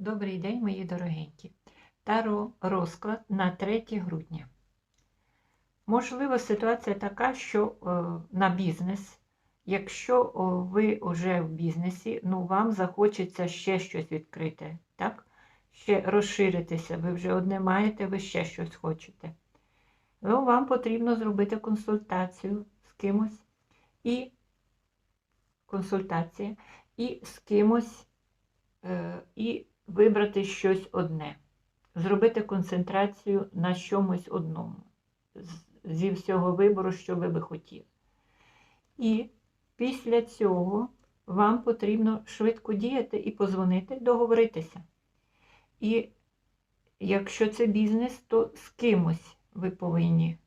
Добрий день, мої дорогенькі. Таро розклад на 3 грудня. Можливо, ситуація така, що е, на бізнес, якщо ви вже в бізнесі, ну вам захочеться ще щось відкрити, так? Ще розширитися, ви вже одне маєте, ви ще щось хочете. Ну, вам потрібно зробити консультацію з кимось і консультація, і з кимось, е, і вибрати щось одне, зробити концентрацію на чомусь одному, зі всього вибору, що ви би хотіли. І після цього вам потрібно швидко діяти і позвонити, договоритися. І якщо це бізнес, то з кимось ви повинні.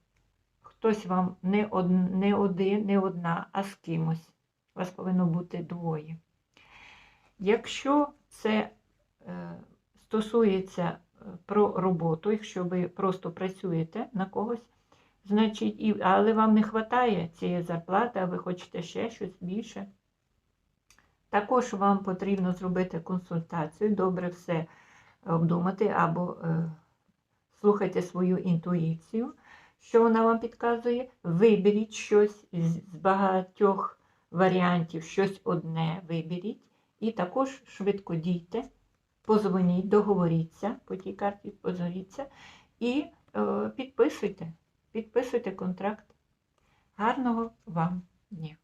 Хтось вам не, не один, не одна, а з кимось. Вас повинно бути двоє. Якщо це стосується е, про роботу, якщо ви просто працюєте на когось, значить, і, але вам не вистачає цієї зарплати, а ви хочете ще щось більше. Також вам потрібно зробити консультацію, добре все обдумати або е, слухайте свою інтуїцію, що вона вам підказує. Виберіть щось з багатьох варіантів, щось одне виберіть. І також швидко дійте, позвоніть, договоріться по тій карті, позвоніться і е, підписуйте, підписуйте контракт. Гарного вам дня!